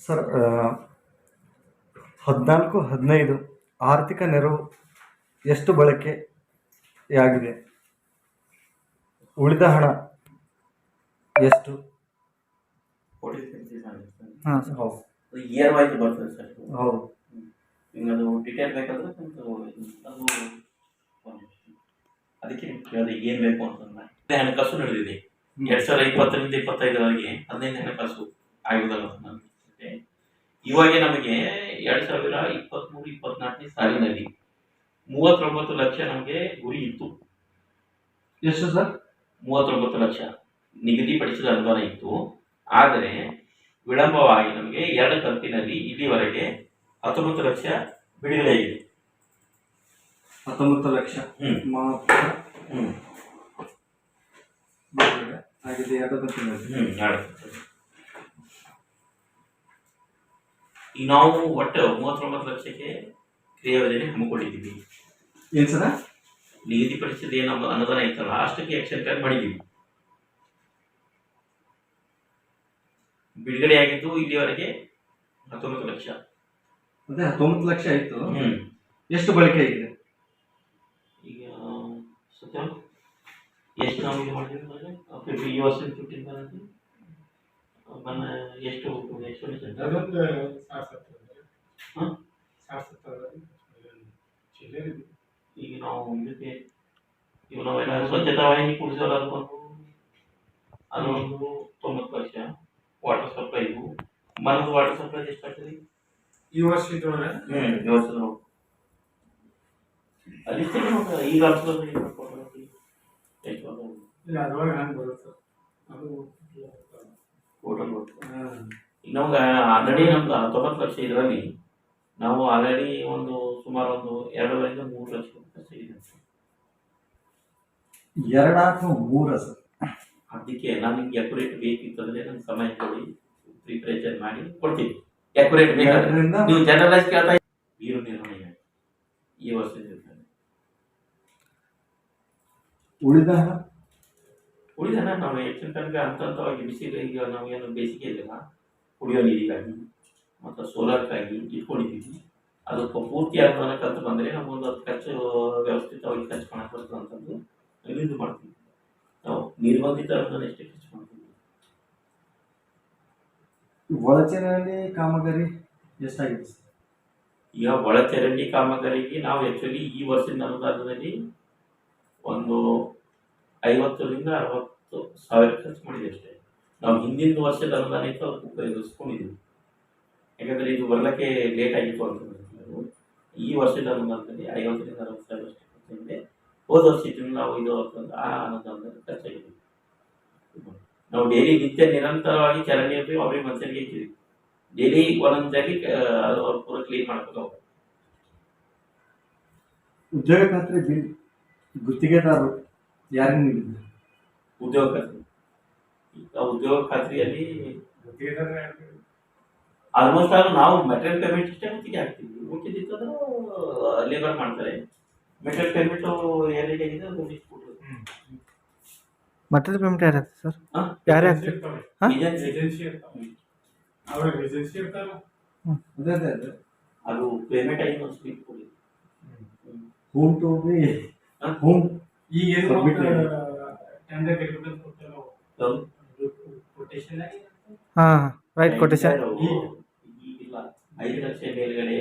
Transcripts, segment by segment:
Sir ಹದಿನಾಲ್ಕು ಹದಿನೈದು ಆರ್ಥಿಕ ನೆರವು ಎಷ್ಟು ಬಳಕೆಯಾಗಿದೆ ಉಳಿದ ಹಣ ಎಷ್ಟು? ಹಾಂ ಸರ್. ಹೌದು. ಇಯರ್ ವೈಸ್ ಬರ್ತದೆ ಸರ್. ಹೌದು. ನಿಮ್ಗೆ ಅದು ಡಿಟೇಲ್ ಬೇಕಂದ್ರೆ ಅದು ಅದಕ್ಕೆ ಕೇಳಿದೆ ಏನು ಬೇಕು ಅದೇ ಹಣಕಾಸು ನಡೆದಿದೆ. ಎರಡ್ ಸಾವಿರದ ಇಪ್ಪತ್ತರಿಂದ ಇಪ್ಪತ್ತೈದರವರೆಗೆ ಹದಿನೈದು ಹಣಕಾಸು ಅಂತ ಅನಿಸುತ್ತೆ. ಇವಾಗ ನಮಗೆ ಎರಡ್ ಸಾವಿರ ಇಪ್ಪತ್ತ್ಮೂರು ಇಪ್ಪತ್ನಾಲ್ಕನೇ ಸಾಲಿನಲ್ಲಿ ಮೂವತ್ತೊಂಬತ್ತು ಲಕ್ಷ ನಮಗೆ ಗುರಿ ಇತ್ತು. ಎಷ್ಟು ಸರ್? ಮೂವತ್ತೊಂಬತ್ತು ಲಕ್ಷ ನಿಗದಿಪಡಿಸಿದ ಅನುದಾನ ಇತ್ತು. ಆದರೆ ವಿಳಂಬವಾಗಿ ನಮಗೆ ಎರಡು ಕಂತಿನಲ್ಲಿ ಇಲ್ಲಿವರೆಗೆ ಹತ್ತೊಂಬತ್ತು ಲಕ್ಷ ಬಿಡುಗಡೆಯಾಗಿದೆ ಹತ್ತೊಂಬತ್ತು ಲಕ್ಷ. ಹ್ಮ್. ಬಿಡುಗಡೆ ಆಗಿದೆ ಎರಡು ಕಂತಿನಲ್ಲಿ. ಹ್ಮ್ ಎರಡು ಈಗ ನಾವು ಒಟ್ಟು ಮೂವತ್ತೊಂಬತ್ತು ಲಕ್ಷಕ್ಕೆ ಕ್ರಿಯಾ ಯೋಜನೆ ಹಮ್ಮಿಕೊಂಡಿದ್ದೀವಿ. ಏನು ಸರ? ನಿಗದಿಪಡಿಸಿದ ಏನು ಅನುದಾನ ಇತ್ತಲ್ಲ ಅಷ್ಟಕ್ಕೆ ಆಕ್ಷನ್ ಪ್ಲಾನ್ ಮಾಡಿದ್ದೀವಿ. ಬಿಡುಗಡೆಯಾಗಿದ್ದು ಇಲ್ಲಿವರೆಗೆ ಹತ್ತೊಂಬತ್ತು ಲಕ್ಷ. ಅದೇ ಹತ್ತೊಂಬತ್ತು ಲಕ್ಷ ಆಯಿತು. ಹ್ಮ್. ಎಷ್ಟು ಬಳಕೆ ಆಗಿದೆ? ಈಗ ಸತ್ಯ ಎಷ್ಟು ನಾವು ಇದು ಮಾಡಿದ್ವಿ ಫಿಫ್ಟಿ ಈ ವರ್ಷ ಫಿಫ್ಟೀನ್ ಮೊನ್ನೆ ಎಷ್ಟು ಎಷ್ಟು? ಅದೊಂದು. ಈಗ ನಾವು ಇದಕ್ಕೆ ಈಗ ನಾವೆಲ್ಲ ಸ್ವಚ್ಛತಾ ವಾಹಿನಿ ಕುಡಿಸೋಲ್ಲ ಅದಕ್ಕೊಂದು ಅದೊಂದು ತೊಂಬತ್ತು ವರ್ಷ. ವಾಟರ್ ಸಪ್ಲೈದು ಮನದ ವಾಟರ್ ಸಪ್ಲೈ ಎಷ್ಟಾಗ್ತದೆ ಈ ವರ್ಷ ಇದ್ರೊಳಗೆ ಹ್ಮ್ ವ್ಯವಸ್ಥೆ ಅದಿಷ್ಟೇ ಅಲ್ಲಿ ಈಗ ಅನ್ಸೋದು ಈಗ ಕೊಡೋದು. ಎಷ್ಟು ಅದು ಇಲ್ಲ ಅದ್ರೊಳಗೆ ಹಂಗೆ ಬರುತ್ತೆ. ಅದು ಟೋಟಲ್ ನಮ್ಗೆ ಆಲ್ರೆಡಿ ನಮ್ದು ಹತ್ತೊಂಬತ್ತು ಲಕ್ಷ ಇದರಲ್ಲಿ ನಾವು ಆಲ್ರೆಡಿ ಒಂದು ಸುಮಾರು ಒಂದು ಎರಡರಿಂದ ಮೂರು ಲಕ್ಷ ಇದೆ ಎರಡಾಕು ಮೂರ ಸರ್. ಅದಕ್ಕೆ ನಾನು ಎಕ್ಯುರೇಟ್ ಅಕ್ಯುರೇಟ್ ಬೇಕಿತ್ತಂದ್ರೆ ನಂಗೆ ಸಮಯ ಕೊಡಿ ಪ್ರಿಪ್ರೇಷನ್ ಮಾಡಿ ಕೊಡ್ತೀನಿ ಅಕ್ಯುರೇಟ್ ಬೇಕಾದ್ರೆ. ನೀವು ಜನರಲೈಸ್ ಕೇಳ್ತಾ ಇದ್ದೀರಿ. ನೀರು ನಿರ್ವಹಣೆ ಈ ವರ್ಷದಿಂದ ಉಳಿದ ಹಣ ಉಳಿದನ ನಾವು ಹೆಚ್ಚಿನ ತನಕ ಹಂತ ಹಂತವಾಗಿ ಬಿಸಿಲು ಈಗ ನಾವೇನು ಬೇಸಿಗೆ ಇದೆಯಲ್ಲ ಕುಡಿಯೋ ನೀರಿಗಾಗಿ ಮತ್ತು ಸೋಲಾರ್ಗಾಗಿ ಇಟ್ಕೊಂಡಿದ್ದೀವಿ. ಅದು ಪೂರ್ತಿ ಅನುದಾನ ಅಂತ ಬಂದರೆ ನಮಗೊಂದು ಅದು ಖರ್ಚು ವ್ಯವಸ್ಥಿತವಾಗಿ ಖರ್ಚು ಮಾಡಕ್ಕೆ ಬರ್ತದೆ ಅಂತಂದು ಇದು ಮಾಡ್ತೀವಿ. ನಾವು ನಿರ್ಬಂಧಿತ ಅನ್ನೋದನ್ನು ಎಷ್ಟೇ ಖರ್ಚು ಮಾಡ್ತೀವಿ. ಒಳಚರಂಡಿ ಕಾಮಗಾರಿ ಎಷ್ಟಾಗಿದೆ ಈಗ ಒಳಚರಂಡಿ ಕಾಮಗಾರಿಗೆ ನಾವು ಆ್ಯಕ್ಚುಲಿ ಈ ವರ್ಷದ ಅನುದಾನದಲ್ಲಿ ಒಂದು ಐವತ್ತರಿಂದ ಅರವತ್ತು ಸಾವಿರ ಖರ್ಚು ಮಾಡಿದೆ ಅಷ್ಟೇ. ನಾವು ಹಿಂದಿನ ವರ್ಷದ ಅನುದಾನ ಇತ್ತು ಅದಕ್ಕೆ ಉಪಯೋಗಿಸ್ಕೊಂಡಿದ್ವಿ. ಯಾಕಂದರೆ ಇದು ಬರಲಿಕ್ಕೆ ಲೇಟ್ ಆಗಿತ್ತು ಅಂತ ಹೇಳಿದ್ರು. ಈ ವರ್ಷದ ಅನುದಾನದಲ್ಲಿ ಐವತ್ತರಿಂದ ಅರವತ್ತು ಸಾವಿರ ಅಷ್ಟೇ ಖರ್ಚಾಗಿದೆ ಹೋದ ವರ್ಷದಿಂದ ನಾವು ಇದು ಆ ಅನುದಾನದಲ್ಲಿ ಖರ್ಚಾಗಿದೆ ನಾವು ಡೈಲಿ ನಿತ್ಯ ನಿರಂತರವಾಗಿ ಚರಂಡಿ ಇರ್ತೀವಿ ಅವ್ರಿಗೆ ಮನುಷ್ಯರಿಗೆ ಇರ್ತೀವಿ ಡೈಲಿ ಒಂದೊಂದು ಜಾಗಿ ಅದು ಪೂರ ಕ್ಲೀನ್ ಮಾಡ್ಕೊಂಡು ಅವ್ರು ಉದ್ಯೋಗ ಖಾತ್ರಿ ಬಿಲ್ ಗುತ್ತಿಗೆದಾರರು ಯಾರಿಗೆ ನೀಡಿದ್ರು ಉದ್ಯೋಗ ಖಾತ್ರಿ. ಈಗ ಉದ್ಯೋಗ ಖಾತ್ರಿಯಲ್ಲಿ ಆಲ್ಮೋಸ್ಟ್ ಆಲ್ ನಾವು ಮೆಟೀರಿಯಲ್ ಪೇಮೆಂಟ್ ಇಷ್ಟೇ ಗುತ್ತಿಗೆ ಹಾಕ್ತೀವಿ. ಉಳಿದಿದ್ದು ಲೇಬರ್ ಮಾಡ್ತಾರೆ. ಮೆಟೀರಿಯಲ್ ಪೇಮೆಂಟು ಏನಿದೆ ಅದು ಲಿಸ್ಟ್ ಮೆಟೀರಿಯಲ್ ಮಟೀರಿಯಲ್ ಪೇಮೆಂಟ್ ಯಾರು ಸರ್ ಹಾ? ಯಾರೇ ಅದೇ ಅದೇ ಅದೇ. ಅದು ಪೇಮೆಂಟ್ ಆಗಿ ಒಂದು ಸ್ಲಿಪ್ ಕೊಡಿ. ಹೋಮ್. ಟು ಬಿ ಹಾ? ಹೋಮ್. ಈಗ ಏನು Submit ಮಾಡಿ. ಟೆಂಡರ್. ಕೊಟೇಶನ್ ಹಾಂ ರೈಟ್ ಕೊಟೇಶನ್ ಈಗಿಲ್ಲ ಐದು ಲಕ್ಷ ಮೇಲ್ಗಡೆ.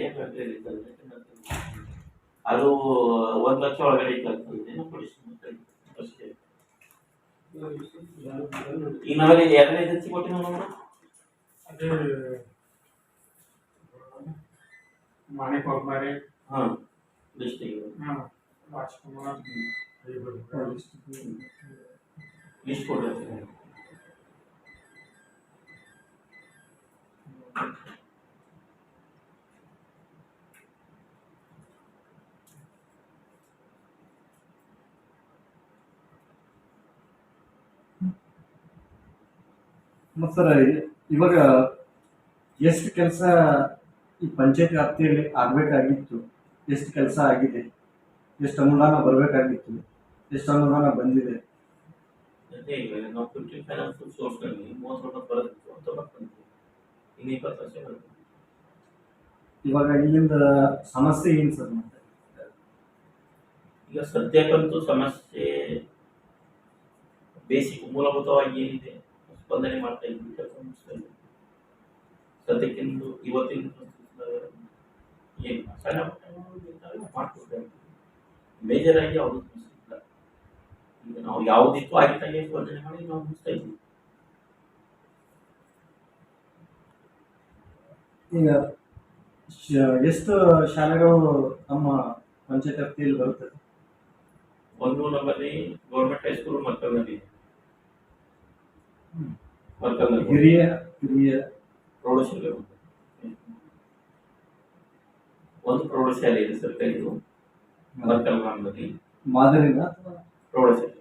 ಅದು ಒಂದು ಲಕ್ಷ ಒಳಗಡೆ ಕೊಡಿಸಿ ಅಷ್ಟೇ. ಈಗ ನಾವೆಲ್ಲ ಎರಡನೇ ಏಜೆನ್ಸಿ ಕೊಟ್ಟಿವಿ ನಾವು ಅದು ಮಾಣಿ ಕೊಬ್ಬರಿ ಹಾಂ ಲಿಸ್ಟ್ ಹಾಂ ರಾಜ್ಕುಮಾರ್ ಲಿಸ್ಟ್ ಕೊಡ್ಬೇಕು ಮತ್ತು ಸರ್, ಇವಾಗ ಎಷ್ಟು ಕೆಲಸ ಈ ಪಂಚಾಯತ್ ವ್ಯಾಪ್ತಿಯಲ್ಲಿ ಆಗಬೇಕಾಗಿತ್ತು? ಎಷ್ಟು ಕೆಲಸ ಆಗಿದೆ? ಎಷ್ಟು ಅನುದಾನ ಬರಬೇಕಾಗಿತ್ತು? ಎಷ್ಟು ಅನುದಾನ ಬಂದಿದೆ ಈಗ ನಾವು ಫಿಫ್ಟೀನ್ ಫೈನಾನ್ಸ್ ಸೋರ್ಸ್ನಲ್ಲಿ ಮೂವತ್ತೊಂಬತ್ತು ಬರೋದಿತ್ತು ಅಂತ ಬಂದಿದೆ. ಇನ್ನು ಇಪ್ಪತ್ತು ವರ್ಷ ಬರುತ್ತೆ. ಇವಾಗ ಇಲ್ಲಿಂದ ಸಮಸ್ಯೆ ಏನು ಸರ್ ಮತ್ತೆ? ಈಗ ಸದ್ಯಕ್ಕಂತೂ ಸಮಸ್ಯೆ ಬೇಸಿಕ್ ಮೂಲಭೂತವಾಗಿ ಏನಿದೆ? ಸ್ಪಂದನೆ ಮಾಡ್ತಾ ಇದ್ವಿ ಸದ್ಯಕ್ಕಿಂದು ಇವತ್ತಿನ ಏನು? ಸಣ್ಣ ಪುಟ್ಟ ಮಾಡ್ಕೊಡ್ತಾ ಇದ್ವಿ ಮೇಜರ್ ಆಗಿ ಯಾವುದು ಸಮಸ್ಯೆ ನಾವು ನಾವು ಯಾವುದಿತ್ತು ಆಗಿದ್ದಾಗೆ ಸ್ಪಂದನೆ ಮಾಡಿ ನಾವು ಮುಗಿಸ್ತಾ ಇದ್ವಿ. ಈಗ ಎಷ್ಟು ಶಾಲೆಗಳು ನಮ್ಮ ಪಂಚಾಯತ್ ವ್ಯಾಪ್ತಿಯಲ್ಲಿ ಬರುತ್ತದೆ ಒಂದು ನಮ್ಮಲ್ಲಿ ಗೌರ್ಮೆಂಟ್ ಹೈಸ್ಕೂಲ್ ಮಕ್ಕಳಲ್ಲಿ ಹಿರಿಯ ಹಿರಿಯ ಪ್ರೌಢಶಾಲೆ ಒಂದು. ಪ್ರೌಢಶಾಲೆ ಇದೆ ಮರ್ಕಲ್ ಗ್ರಾಮದಲ್ಲಿ ಮಾದರಿನ? ಅಥವಾ ಪ್ರೌಢಶಾಲೆ.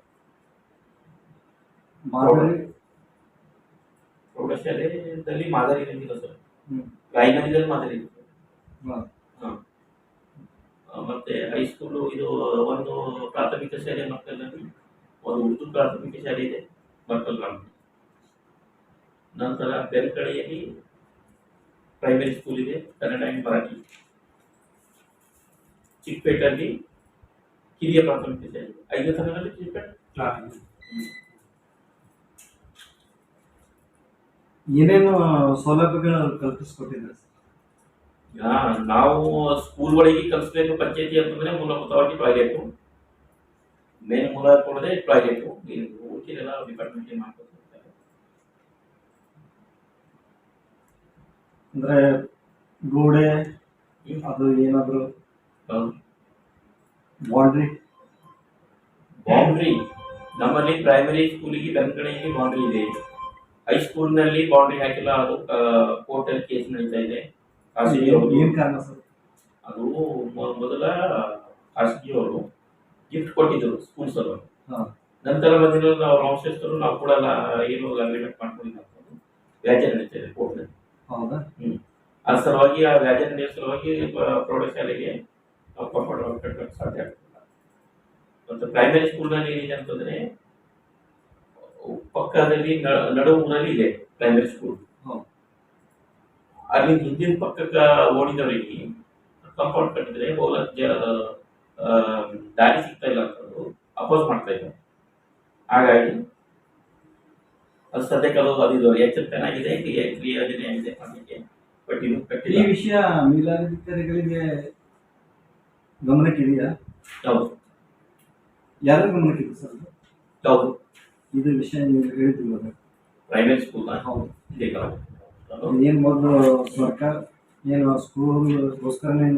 ಮಾದರಿ? ಪ್ರೌಢಶಾಲೆಯಲ್ಲಿ ಮಾದರಿ ಇರಂಗಿಲ್ಲ ಸರ್. ಗಾಯನದಲ್ಲಿ ಮಾದರಿ ಹಾ. ಮತ್ತೆ ಹೈಸ್ಕೂಲು ಇದು ಒಂದು ಪ್ರಾಥಮಿಕ ಶಾಲೆ ಮಕ್ಕಳಲ್ಲಿ ಒಂದು ಉರ್ದು ಪ್ರಾಥಮಿಕ ಶಾಲೆ ಇದೆ ಮಕ್ಕಳ ಗ್ರಾಮ ನಂತರ ಬೆರ್ಕಳೆಯಲ್ಲಿ ಪ್ರೈಮರಿ ಸ್ಕೂಲ್ ಇದೆ ಕನ್ನಡ ಆ್ಯಂಡ್ ಮರಾಠಿ. ಚಿಕ್ಕಪೇಟಲ್ಲಿ ಕಿರಿಯ ಪ್ರಾಥಮಿಕ ಶಾಲೆ ಐದನೇ ತರಗತಿ ಚಿಕ್ಕಪೇಟೆ? ಏನೇನು ಸೌಲಭ್ಯಗಳು ಕಲ್ಪಿಸ್ಕೊಟ್ಟಿದ್ದಾರೆ? ಸರ್ ಯಾ, ನಾವು ಸ್ಕೂಲ್ ಒಳಗೆ ಕಲಿಸ್ಬೇಕು ಪಂಚಾಯತಿ ಅಂತಂದ್ರೆ ಮೂಲಭೂತವಾಗಿ ಟಾಯ್ಲೆಟು ಮೇನ್ ಮೂಲ ಕೊಡದೆ ಟಾಯ್ಲೆಟು ಉಳಿದೆಲ್ಲ ಡಿಪಾರ್ಟ್ಮೆಂಟ್ ಮಾಡ್ಕೊತಾರೆ ಅಂದ್ರೆ ಗೋಡೆ ಅದು ಏನಾದ್ರು ಬಾಂಡ್ರಿ ಬೌಂಡ್ರಿ ನಮ್ಮಲ್ಲಿ ಪ್ರೈಮರಿ ಸ್ಕೂಲಿಗೆ ಬೆಂಕಡೆಯಲ್ಲಿ ಬೌಂಡ್ರಿ ಇದೆ. ಹೈಸ್ಕೂಲ್ನಲ್ಲಿ ಬೌಂಡ್ರಿ ಹಾಕಿಲ್ಲ ಅದು ಕೋರ್ಟಲ್ ಕೇಸ್ ನಡೀತಾ ಇದೆ. ಖಾಸಗಿ ಏನ್ ಕಾರಣ ಸರ್? ಅದು ಮೊದಲ ಖಾಸಗಿ ಅವರು ಗಿಫ್ಟ್ ಕೊಟ್ಟಿದ್ರು ಸ್ಕೂಲ್ ಸಲುವಾಗಿ ಹಾ. ನಂತರ ಬಂದಿರೋ ನಾವು ವಂಶಸ್ಥರು ನಾವು ಕೂಡ ಏನು ಅಗ್ರಿಮೆಂಟ್ ಮಾಡ್ಕೊಂಡಿಲ್ಲ ಅಂತ ವ್ಯಾಜ್ಯ ನಡೀತಾ ಇದೆ ಕೋರ್ಟ್ನಲ್ಲಿ ಹೌದಾ? ಅದ್ರ ಸಲುವಾಗಿ ಆ ವ್ಯಾಜ್ಯ ನಡೆಯೋ ಸಲುವಾಗಿ ಪ್ರೌಢಶಾಲೆಗೆ ನಾವು ಸಾಧ್ಯ ಆಗ್ತಿಲ್ಲ. ಮತ್ತು ಪ್ರೈಮರಿ ಸ್ಕೂಲ್ನಲ್ಲಿ ಏನಿದೆ ಅಂತಂದ್ರೆ ಪಕ್ಕದಲ್ಲಿ ನಡು ಊರಲ್ಲಿ ಇದೆ ಪ್ರೈಮರಿ ಸ್ಕೂಲ್. ಅಲ್ಲಿ ಹಿಂದಿನ ಪಕ್ಕಕ್ಕೆ ಓಡಿದವರಿಗೆ ಕಂಪೌಂಡ್ ಕಟ್ಟಿದ್ರೆ ಆ, ದಾರಿ ಸಿಗ್ತಾ ಇಲ್ಲ ಅಂತಂದು ಅಪೋಸ್ ಮಾಡ್ತಾ ಇದ್ದಾರೆ. ಹಾಗಾಗಿ ಅದು ಸದ್ಯಕ್ಕೆ ಅದು ಅದು ಇದು ಎಚ್ಚರಿಕೆನಾಗಿದೆ ಕ್ರಿಯೋಜನೆ ಆಗಿದೆ ಮಾಡಲಿಕ್ಕೆ ಬಟ್ ಇದು ಈ ವಿಷಯ ಮೇಲಾಧಿಕಾರಿಗಳಿಗೆ ಗಮನಕ್ಕಿದೆಯಾ? ಹೌದು. ಯಾರ ಗಮನಕ್ಕಿದೆ ಸರ್? ಹೌದು. ಇದು ವಿಷಯ ನೀವು ಹೇಳಿದ್ವಿ ಪ್ರೈವೇಟ್ ಸ್ಕೂಲ್ ಹೌದು. ಏನು ಮೊದಲು ಸರ್ಕಾರ ಏನು ಸ್ಕೂಲ್ಗೋಸ್ಕರನೇ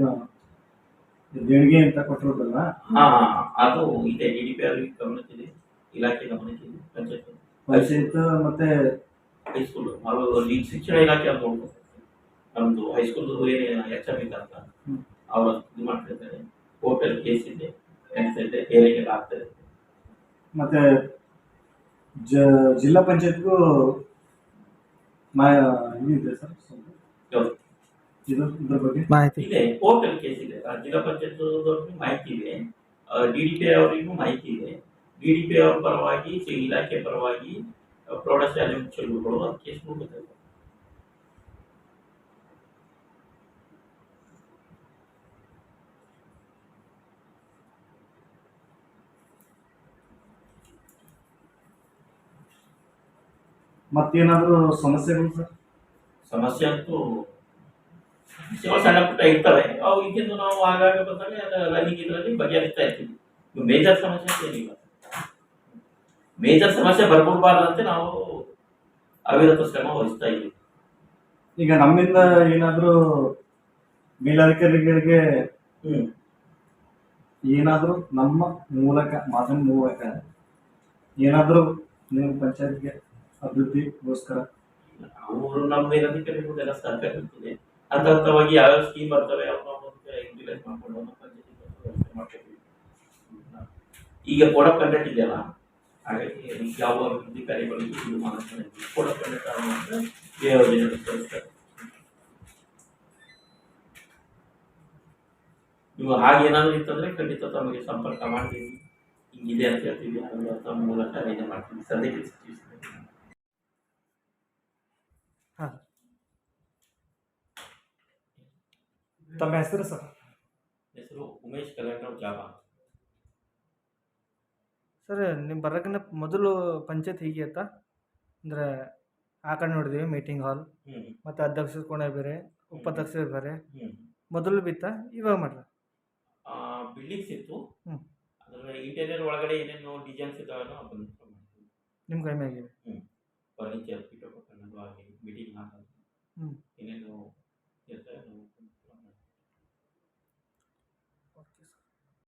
ದೇಣಿಗೆ ಅಂತ ಕೊಟ್ಟಿರೋದಲ್ಲ? ಹಾ ಅದು ಇದೆ. ಡಿ ಡಿ ಪಿ ಅವರಿಗೆ ಗಮನಕ್ಕಿದೆ. ಇಲಾಖೆ ಗಮನಕ್ಕಿದೆ. ಪಂಚಾಯತ್ ಪಂಚಾಯತ್ ಮತ್ತೆ ಹೈಸ್ಕೂಲ್ ಈ ಶಿಕ್ಷಣ ಇಲಾಖೆ ಅಂತ ನಮ್ಮದು ನಮ್ದು ಹೈಸ್ಕೂಲ್ ಏನು ಎಚ್ ಎಂ ಇದೆ ಅಂತ. ಅವರು ಇದು ಮಾಡ್ತಿರ್ತಾರೆ. ಹೋಟೆಲ್ ಕೇಸ್ ಇದೆ. ಇದೆ. ಬೇರೆಗೆಲ್ಲ ಆಗ್ತಾ ಇದೆ. ಮತ್ತೆ ಜ ಜಿಲ್ಲಾ ಪಂಚಾಯತ್ಗೂ ಮಾ ಇದಿದೆ ಸರ್? ಜಿಲ್ಲಾ ಇದು ಇದ್ರ ಬಗ್ಗೆ? ಮಾಹಿತಿ. ಇದೆ ಪೋರ್ಟಲ್ ಕೇಸ್ ಇದೆ. ಆ ಜಿಲ್ಲಾ ಪಂಚಾಯತ್ ಮಾಹಿತಿ ಇದೆ. ಡಿ ಡಿ ಪಿ ಅವರಿಗೂ ಮಾಹಿತಿ ಇದೆ. ಡಿ ಡಿ ಪಿ ಅವ್ರ ಪರವಾಗಿ ಸಿ- ಇಲಾಖೆ ಪರವಾಗಿ ಆ, ಪ್ರೌಢಶಾಲೆ ಮುಖ್ಯ ಅದು ಕೇಸ್ ಹೋಗುತ್ತೆ ಮತ್ತೇನಾದ್ರೂ ಸಮಸ್ಯೆಗಳು ಸರ್? ಸಮಸ್ಯೆ ಅಂತೂ ಸಣ್ಣ ಪುಟ್ಟ ಇರ್ತವೆ. ಅವು ಈಗಿಂದು ನಾವು ಆಗಾಗ ಬಂದಾಗ ರನ್ನಿಂಗ್ ಇದರಲ್ಲಿ ಬಗೆಹರಿಸ್ತಾ ಇರ್ತೀವಿ. ಮೇಜರ್ ಸಮಸ್ಯೆ ಅಂತ ಏನಿಲ್ಲ. ಮೇಜರ್ ಸಮಸ್ಯೆ ಬರ್ಕೊಡ್ಬಾರ್ದಂತೆ ನಾವು ಅವಿರತ ಶ್ರಮ ವಹಿಸ್ತಾ ಇದ್ದೀವಿ. ಈಗ ನಮ್ಮಿಂದ ಏನಾದರೂ ಮೇಲಧಿಕಾರಿಗಳಿಗೆ ಏನಾದರೂ ಏನಾದ್ರೂ ನಮ್ಮ ಮೂಲಕ ಮಾಧ್ಯಮ ಮೂಲಕ ಏನಾದರೂ ನಿಮ್ಮ ಪಂಚಾಯತ್ಗೆ ಅಭಿವೃದ್ಧಿಗೋಸ್ಕರ? ಅವರು ನಮ್ಮ ಮೇಲಧಿಕಾರಿಗಳೆಲ್ಲ ಸಹಕಾರ ಇರ್ತದೆ. ಹಂತ ಹಂತವಾಗಿ ಯಾವ್ಯಾವ ಸ್ಕೀಮ್ ಬರ್ತವೆ ಮಾಡ್ಕೊಂಡು ಈಗ ಕೋಡ್ ಆಫ್ ಕಂಡಕ್ಟ್ ಇದೆಯಲ್ಲ, ಹಾಗಾಗಿ ಯಾವ ಅಭಿವೃದ್ಧಿ ಕಾರ್ಯಗಳಿಗೆ ಇದು ಮಾಡ್ತಾರೆ. ನೀವು ಹಾಗೇನಾದ್ರು ಇತ್ತಂದ್ರೆ ಖಂಡಿತ ತಮಗೆ ಸಂಪರ್ಕ ಮಾಡ್ತೀವಿ ಹಿಂಗಿದೆ ಅಂತ ಹೇಳ್ತೀವಿ ತಮ್ಮ ಮೂಲಕ ಅರೇಂಜ್ ಮಾಡ್ತೀವಿ. ಸದ್ಯಕ್ಕೆ ತಮ್ಮ ಹೆಸರು ಸರ್? ಹೆಸರು ಉಮೇಶ್ ಕಲೆಕ್ಟರ್ ಜಾಬ ಸರ್ ನಿಮ್ಮ ಬರೋಕ್ಕಿಂತ ಮೊದಲು ಪಂಚಾಯತ್ ಹೀಗೆ ಆಯ್ತಾ ಅಂದರೆ ಆ ಕಡೆ ನೋಡಿದ್ವಿ ಮೀಟಿಂಗ್ ಹಾಲ್ ಮತ್ತು ಅಧ್ಯಕ್ಷರ ಕೋಣೆ ಬೇರೆ ಉಪಾಧ್ಯಕ್ಷರು ಬೇರೆ. ಮೊದಲು ಬಿತ್ತ ಇವಾಗ ಮಾಡ್ರಿ? ಬಿಲ್ಡಿಂಗ್ಸ್ ಇತ್ತು. ಅದರ ಇಂಟೀರಿಯರ್ ಒಳಗಡೆ ಏನೇನು ಡಿಸೈನ್ಸ್ ಇದ್ದಾವೆ ಅದನ್ನು ನಿಮ್ಮ ಕೈಮೆ ಆಗಿದೆ ಫರ್ನಿಚರ್ ಪೀಠೋಪಕರಣಗಳು ಆಗಿ ಮೀಟಿಂಗ್ ಹಾಲ್ ಏನೇನು ಇರ್ತವೆ